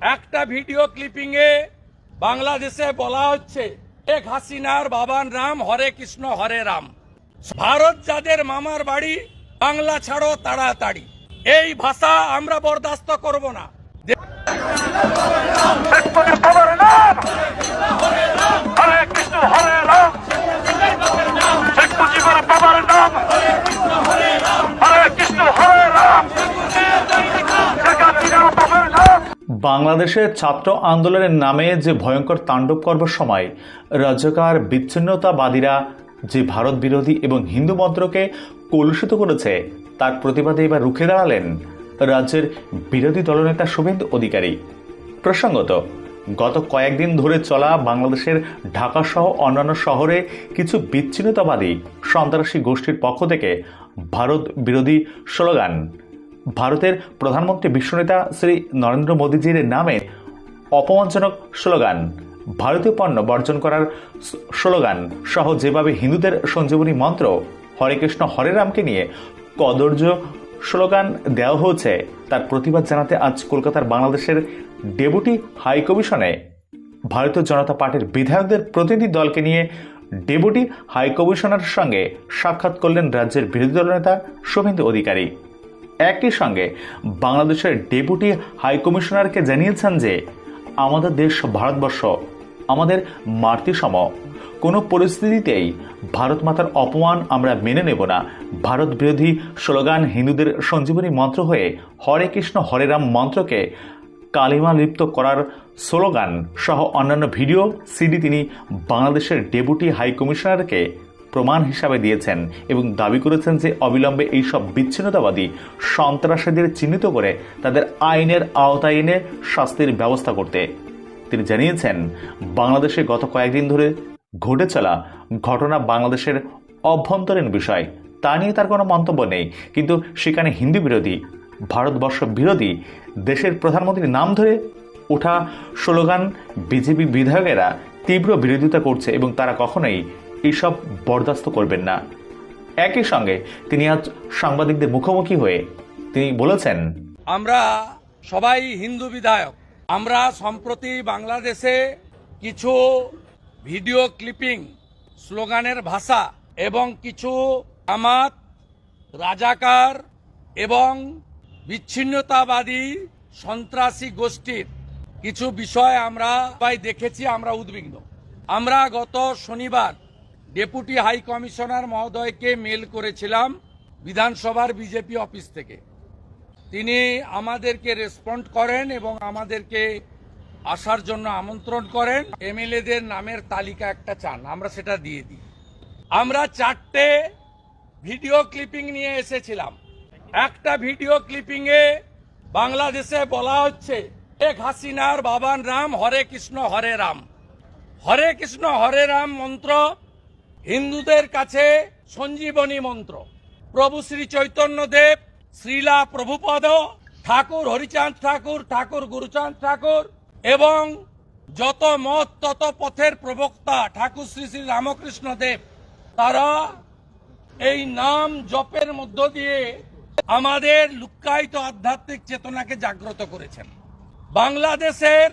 একটা video clipping এ বাংলাদেশে বলা হচ্ছে, শেখ হাসিনার বাবার নাম হরে কৃষ্ণ, হরে রাম। ভারত যাদের মামার বাড়ি, বাংলা ছাড়ো তাড়াতাড়ি। এই ভাষা আমরা বরদাস্ত করব না। নাম বাংলাদেশের ছাত্র আন্দোলনের নামে যে ভয়ঙ্কর তাণ্ডব করবার সময়, রাজ্যকার বিচ্ছিন্নতাবাদীরা যে ভারত বিরোধী এবং হিন্দু মন্ত্রকে কলুষিত করেছে, তার প্রতিবাদে এবার রুখে দাঁড়ালেন রাজ্যের বিরোধী দলনেতা শুভেন্দু অধিকারী। প্রসঙ্গত, গত কয়েকদিন ধরে চলা বাংলাদেশের ঢাকা সহ অন্যান্য শহরে কিছু বিচ্ছিন্নতাবাদী সন্ত্রাসী গোষ্ঠীর পক্ষ থেকে ভারত বিরোধী স্লোগান ভারতের প্রধানমন্ত্রী বিশ্বনেতা শ্রী নরেন্দ্র মোদীজির নামে অপমানজনক স্লোগান, ভারতীয় পণ্য বর্জন করার স্লোগান সহ যেভাবে হিন্দুদের সঞ্জীবনী মন্ত্র হরে কৃষ্ণ হরে রামকে নিয়ে কদর্য স্লোগান দেওয়া হয়েছে, তার প্রতিবাদ জানাতে আজ কলকাতার বাংলাদেশের ডেপুটি হাইকমিশনে ভারতীয় জনতা পার্টির বিধায়কদের প্রতিনিধি দলকে নিয়ে ডেপুটি হাই কমিশনারের সঙ্গে সাক্ষাৎ করলেন রাজ্যের বিরোধী দলনেতা শুভেন্দু অধিকারী। একই সঙ্গে বাংলাদেশের ডেপুটি হাই কমিশনারকে জানিয়েছেন যে আমাদের দেশ ভারতবর্ষ, আমাদের মাতৃসম। কোনো পরিস্থিতিতেই ভারত মাতার অপমান আমরা মেনে নেব না। ভারত বিরোধী স্লোগান হিন্দুদের সঞ্জীবনী মন্ত্র হয়ে হরে কৃষ্ণ, হরে রাম মন্ত্রকে কালিমা লিপ্ত করার স্লোগান সহ অন্যান্য ভিডিও, সিডি তিনি বাংলাদেশের ডেপুটি হাই কমিশনারকে প্রমাণ হিসাবে দিয়েছেন এবং দাবি করেছেন যে অবিলম্বে এইসব বিচ্ছিন্নতাবাদী সন্ত্রাসীদের চিহ্নিত করে তাদের আইনের আওতায় এনে শাস্তির ব্যবস্থা করতে। তিনি জানিয়েছেন, বাংলাদেশে গত কয়েকদিন ধরে ঘটে চলা ঘটনা বাংলাদেশের অভ্যন্তরীণ বিষয়। তা নিয়ে তার কোনো মন্তব্য নেই। কিন্তু সেখানে হিন্দু বিরোধী, ভারতবর্ষ বিরোধী, দেশের প্রধানমন্ত্রীর নাম ধরে ওঠা স্লোগান বিজেপি বিধায়কেরা তীব্র বিরোধিতা করছে এবং তারা কখনোই এইসব বরদাস্ত করবেন না। একই সঙ্গে তিনি আজ সাংবাদিকদের মুখোমুখি হয়ে তিনি বলেছেন, আমরা সবাই হিন্দু বিধায়ক। আমরা সম্প্রতি বাংলাদেশে কিছু ভিডিও ক্লিপিং স্লোগানের ভাষা এবং কিছু আমাত রাজাকার এবং বিচ্ছিন্নতাবাদী সন্ত্রাসী গোষ্ঠীর কিছু বিষয় আমরা দেখেছি, আমরা উদ্বিগ্ন। আমরা গত শনিবার ডেপুটি হাই কমিশনার মহোদয়কে মেল করেছিলাম বিধানসভার বিজেপি অফিস থেকে। তিনি আমাদেরকে রেসপন্ড করেন এবং আমাদেরকে আসার জন্য আমন্ত্রণ করেন। এমএলএদের নামের তালিকা একটা চান, আমরা সেটা দিয়ে দিই। আমরা চারটে ভিডিও ক্লিপিং নিয়ে এসেছিলাম। একটা ভিডিও ক্লিপিং এ বাংলাদেশে বলা হচ্ছে, শেখ হাসিনার বাবার নাম হরে কৃষ্ণ হরে রাম। হরে কৃষ্ণ হরে রাম মন্ত্র হিন্দুদের কাছে সঞ্জীবনী মন্ত্র। প্রভু শ্রী চৈতন্য দেব, শ্রীলা প্রভুপদ, ঠাকুর হরিচাঁদ ঠাকুর ঠাকুর গুরুচাঁদ ঠাকুর এবং যত মত, তত পথের প্রবক্তা ঠাকুর শ্রী শ্রী রামকৃষ্ণ দেব। তারা এই নাম জপের মধ্য দিয়ে আমাদের লুক্কায়িত আধ্যাত্মিক চেতনাকে জাগ্রত করেছেন। বাংলাদেশের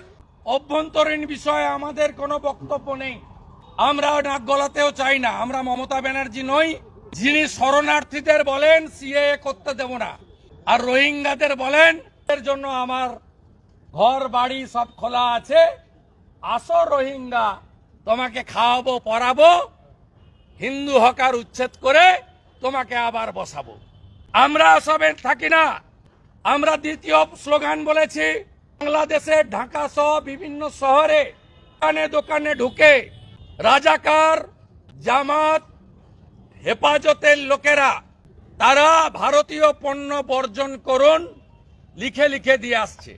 অভ্যন্তরীণ বিষয়ে আমাদের কোনো বক্তব্য নেই। আমরা নাক গলাতেও চাই না। আমরা মমতা ব্যানার্জি নই, যিনি শরণার্থীদের বলেন, সিএ করতে দেব না। আর রোহিঙ্গাদের বলেন, এর জন্য আমার ঘর, বাড়ি সব খোলা আছে। আসো রোহিঙ্গা, তোমাকে খাওয়াবো পরাবো হিন্দু হকার উচ্ছেদ করে তোমাকে আবার বসাবো। আমরা সবে থাকি না। আমরা দ্বিতীয় স্লোগান বলেছি বাংলাদেশের ঢাকা সহ বিভিন্ন শহরে দোকানে দোকানে ঢুকে রাজাকার, জামাত, হেফাজতের লোকেরা, তারা ভারতীয় পণ্য বর্জন করুন, লিখে লিখে দিয়ে আসছে।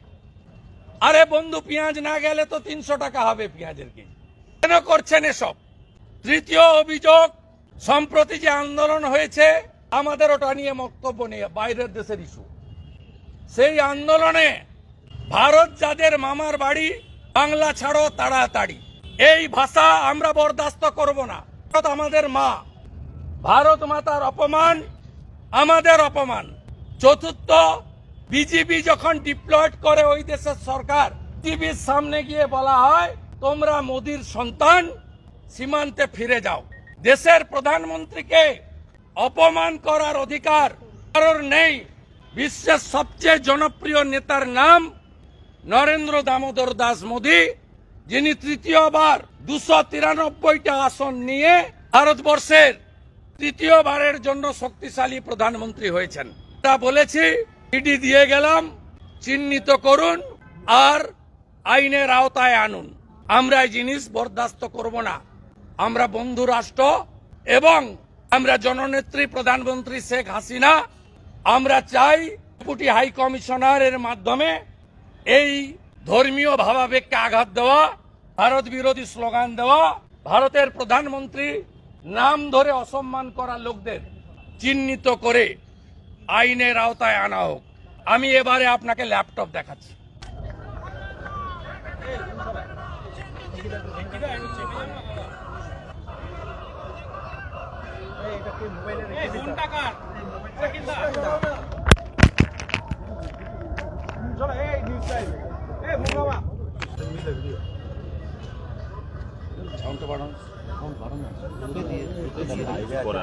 আরে বন্ধু, পেঁয়াজ না গেলে তো তিনশো টাকা হবে পেঁয়াজের কেজি। কেন করছেন এসব? তৃতীয় অভিযোগ, সম্প্রতি যে আন্দোলন হয়েছে, আমাদের ওটা নিয়ে বক্তব্য নেই, বাইরের দেশের ইস্যু। সেই আন্দোলনে ভারত যাদের মামার বাড়ি, বাংলা ছাড়ো তাড়াতাড়ি। এই ভাষা আমরা বরদাস্ত করব না। আমাদের মা। ভারত মাতার অপমান আমাদের অপমান। চতুর্থ বিজেপি যখন ডিপ্লয়েড করে ওই দেশের সরকার টিভির সামনে গিয়ে বলা হয়, তোমরা মোদির সন্তান, সীমান্তে ফিরে যাও। দেশের প্রধানমন্ত্রীকে অপমান করার অধিকার কারোর নেই। বিশ্বের সবচেয়ে জনপ্রিয় নেতার নাম নরেন্দ্র দামোদর দাস মোদী। যিনি তৃতীয়বার দুশো তিরানব্বইটা আসন নিয়ে ভারতবর্ষের তৃতীয়বারের জন্য শক্তিশালী প্রধানমন্ত্রী হয়েছেন। তা বলেছি ইডি দিয়ে গেলাম, চিহ্নিত করুন আর আইনের আওতায় আনুন। আমরা এই জিনিস বরদাস্ত করব না। আমরা বন্ধু রাষ্ট্র এবং আমরা জননেত্রী প্রধানমন্ত্রী শেখ হাসিনা। আমরা চাই ডেপুটি হাই কমিশনারের মাধ্যমে এই ধর্মীয় ভাবাবেগকে আঘাত দেওয়া ভারত বিরোধী স্লোগান দেওয়া ভারতের প্রধানমন্ত্রী নাম ধরে অসম্মান করা লোকদের চিহ্নিত করে আইনের আওতায় আনা হোক। আমি এবারে আপনাকে ল্যাপটপ দেখাচ্ছি। সাউন্ডটা বাড়ানো দিয়ে দিয়ে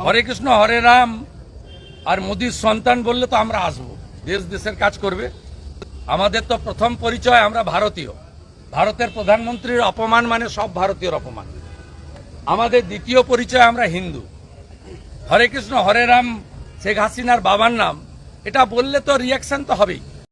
হরে কৃষ্ণ, হরে রাম। আর মোদির সন্তান বললে তো আমরা আসব। দেশ দেশের কাজ করবে। আমাদের তো প্রথম পরিচয় আমরা ভারতীয়। ভারতের প্রধানমন্ত্রীর অপমান মানে সব ভারতীয়র অপমান। আমাদের দ্বিতীয় পরিচয় আমরা হিন্দু। হরে কৃষ্ণ, হরে রাম, শেখ হাসিনার বাবার নাম। এটা বললে তো রিয়াকশন তো হবেই।